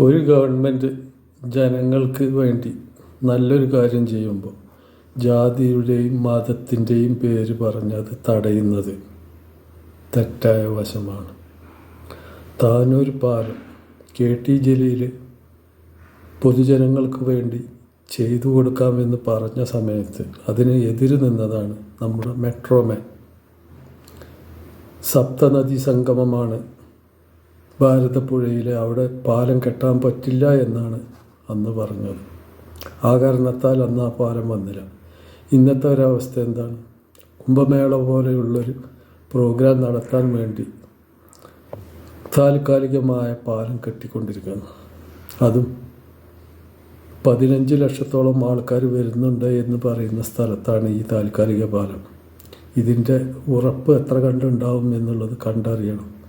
ഒരു ഗവൺമെന്റ് ജനങ്ങൾക്ക് വേണ്ടി നല്ലൊരു കാര്യം ചെയ്യുമ്പോൾ ജാതിയുടെയും മതത്തിന്റെയും പേര് പറഞ്ഞ് അത് തടയുന്നത് തെറ്റായ വശമാണ്. താനൂർ പാലം കെ ടി ജലീൽ പൊതുജനങ്ങൾക്ക് വേണ്ടി ചെയ്തു കൊടുക്കാമെന്ന് പറഞ്ഞ സമയത്ത് അതിന് എതിര് നിന്നതാണ് നമ്മുടെ മെട്രോമാൻ. സപ്തനദി സംഗമമാണ് ഭാരതപ്പുഴയിൽ അവിടെ പാലം കെട്ടാൻ പറ്റില്ല എന്നാണ് അന്ന് പറഞ്ഞത്. ആ കാരണത്താൽ അന്ന് ആ പാലം വന്നില്ല. ഇന്നത്തെ ഒരവസ്ഥ എന്താണ്? കുംഭമേള പോലെയുള്ളൊരു പ്രോഗ്രാം നടത്താൻ വേണ്ടി താൽക്കാലികമായ പാലം കെട്ടിക്കൊണ്ടിരിക്കുന്നു. അതും പതിനഞ്ച് ലക്ഷത്തോളം ആൾക്കാർ വരുന്നുണ്ട് എന്ന് പറയുന്ന സ്ഥലത്താണ് ഈ താൽക്കാലിക പാലം. ഇതിന്റെ ഉറപ്പ് എത്ര കണ്ടുണ്ടാവും എന്നുള്ളത് കണ്ടറിയണം.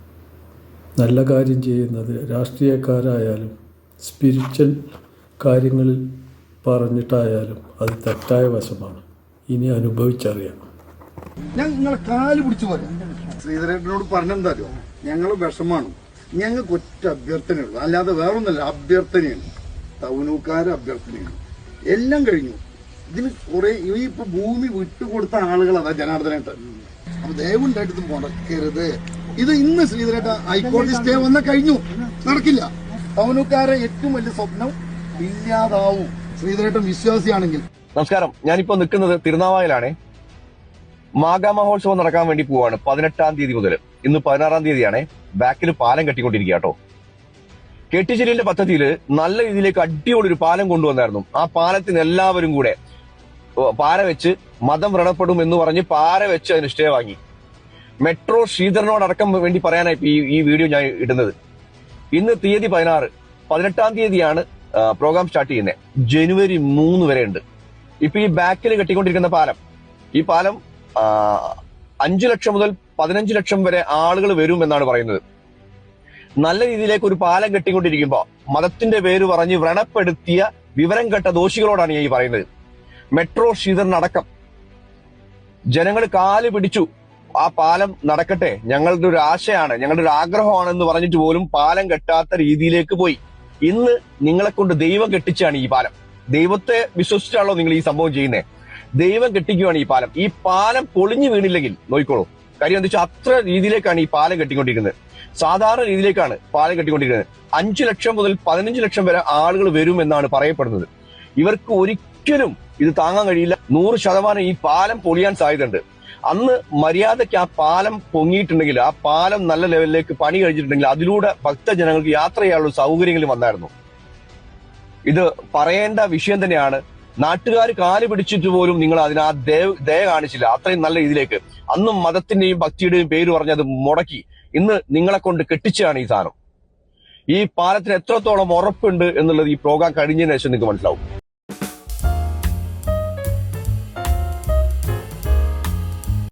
നല്ല കാര്യം ചെയ്യുന്നത് രാഷ്ട്രീയക്കാരായാലും സ്പിരിച്വൽ കാര്യങ്ങളിൽ പറഞ്ഞിട്ടായാലും അത് തെറ്റായ വശമാണ്. ഇനി അനുഭവിച്ചറിയാം. ഞാൻ നിങ്ങളെ കാൽ പിടിച്ചു പറയാം. ശ്രീധരേട്ടനോട് പറഞ്ഞെന്താലോ ഞങ്ങൾ വിഷമാണ്. ഞങ്ങൾക്ക് ഒറ്റ അഭ്യർത്ഥനയുള്ളൂ. അല്ലാതെ വേറൊന്നല്ല അഭ്യർത്ഥനയാണ്. ടൗനൂക്കാരെ അഭ്യർത്ഥനയാണ്. എല്ലാം കഴിഞ്ഞു. ഇതിന് കുറെ ഈ ഇപ്പൊ ഭൂമി വിട്ടുകൊടുത്ത ആളുകൾ അതാ ജനാർദ്ദനേട്ടൻ. അപ്പൊ ദയവുണ്ടായിട്ട് ഇത് മുടക്കരുത്. ഇത് ഇന്ന് ശ്രീധരേട്ട ഹൈക്കോടതി സ്റ്റേ വന്ന കഴിഞ്ഞു. നടക്കില്ല. ടൗനൂക്കാരെ ഏറ്റവും വലിയ സ്വപ്നം ഇല്ലാതാവും. ശ്രീധരേട്ടം വിശ്വാസിയാണെങ്കിൽ. നമസ്കാരം. ഞാനിപ്പോ നിൽക്കുന്നത് തിരുനാവായിലാണ് മാഗാ മഹോത്സവം നടക്കാൻ വേണ്ടി പോവാണ് പതിനെട്ടാം തീയതി മുതൽ. ഇന്ന് പതിനാറാം തീയതിയാണ്. ബാക്കിൽ പാലം കെട്ടിക്കൊണ്ടിരിക്കുക കേട്ടോ. കെ ടി ജലീലിന്റെ പദ്ധതിയിൽ നല്ല രീതിയിലേക്ക് അടിപൊളി ഒരു പാലം കൊണ്ടുവന്നായിരുന്നു. ആ പാലത്തിന് എല്ലാവരും കൂടെ പാര വെച്ച് മതം വ്രണപ്പെടും എന്ന് പറഞ്ഞ് പാര വെച്ച് അതിന് സ്റ്റേ വാങ്ങി. മെട്രോ ശ്രീധരനോടടക്കം വേണ്ടി പറയാനായി ഈ വീഡിയോ ഞാൻ ഇടുന്നത്. ഇന്ന് തീയതി പതിനാറ്. പതിനെട്ടാം തീയതിയാണ് പ്രോഗ്രാം സ്റ്റാർട്ട് ചെയ്യുന്നത്. ജനുവരി മൂന്ന് വരെ ഉണ്ട്. ഇപ്പൊ ഈ ബാക്കിൽ കെട്ടിക്കൊണ്ടിരിക്കുന്ന പാലം. ഈ പാലം അഞ്ചു ലക്ഷം മുതൽ പതിനഞ്ച് ലക്ഷം വരെ ആളുകൾ വരും എന്നാണ് പറയുന്നത്. നല്ല രീതിയിലേക്ക് ഒരു പാലം കെട്ടിക്കൊണ്ടിരിക്കുമ്പോ മതത്തിന്റെ പേര് പറഞ്ഞ് വ്രണപ്പെടുത്തിയ വിവരം കെട്ട ദോഷികളോടാണ് ഞാൻ ഈ പറയുന്നത്. മെട്രോ ശ്രീധരനടക്കം. ജനങ്ങൾ കാൽ പിടിച്ചു. ആ പാലം നടക്കട്ടെ. ഞങ്ങളുടെ ഒരു ആശയാണ് ഞങ്ങളുടെ ഒരു ആഗ്രഹമാണെന്ന് പറഞ്ഞിട്ട് പോലും പാലം കെട്ടാത്ത രീതിയിലേക്ക് പോയി. ഇന്ന് നിങ്ങളെ കൊണ്ട് ദൈവം കെട്ടിച്ചാണ് ഈ പാലം. ദൈവത്തെ വിശ്വസിച്ചാണല്ലോ നിങ്ങൾ ഈ സംഭവം ചെയ്യുന്നത് ദൈവം കെട്ടിക്കുവാണ് ഈ പാലം. ഈ പാലം പൊളിഞ്ഞു വീണില്ലെങ്കിൽ നോക്കിക്കോളൂ. കാര്യം എന്താ വെച്ചാൽ അത്ര രീതിയിലേക്കാണ് ഈ പാലം കെട്ടിക്കൊണ്ടിരിക്കുന്നത്. സാധാരണ രീതിയിലേക്കാണ് പാലം കെട്ടിക്കൊണ്ടിരിക്കുന്നത്. അഞ്ചു ലക്ഷം മുതൽ പതിനഞ്ച് ലക്ഷം വരെ ആളുകൾ വരും എന്നാണ് പറയപ്പെടുന്നത്. ഇവർക്ക് ഒരിക്കലും ഇത് താങ്ങാൻ കഴിയില്ല. നൂറ് ശതമാനം ഈ പാലം പൊളിയാൻ സാധ്യതയുണ്ട്. അന്ന് മര്യാദയ്ക്ക് ആ പാലം പൊങ്ങിയിട്ടുണ്ടെങ്കിൽ ആ പാലം നല്ല ലെവലിലേക്ക് പണി കഴിഞ്ഞിട്ടുണ്ടെങ്കിൽ അതിലൂടെ ഭക്തജനങ്ങൾക്ക് യാത്ര ചെയ്യാനുള്ള സൗകര്യങ്ങൾ വന്നായിരുന്നു. ഇത് പറയേണ്ട വിഷയം തന്നെയാണ്. നാട്ടുകാർ കാൽ പിടിച്ചിട്ട് പോലും നിങ്ങൾ അതിന് ആ ദയ ദയ കാണിച്ചില്ല. അത്രയും നല്ല രീതിയിലേക്ക്. അന്നും മതത്തിന്റെയും ഭക്തിയുടെയും പേര് പറഞ്ഞത് മുടക്കി. ഇന്ന് നിങ്ങളെ കൊണ്ട് കെട്ടിച്ചാണ് ഈ സാധനം. ഈ പാലത്തിന് എത്രത്തോളം ഉറപ്പുണ്ട് എന്നുള്ളത് ഈ പ്രോഗ്രാം കഴിഞ്ഞതിന് ശേഷം നിങ്ങൾക്ക് മനസ്സിലാവും.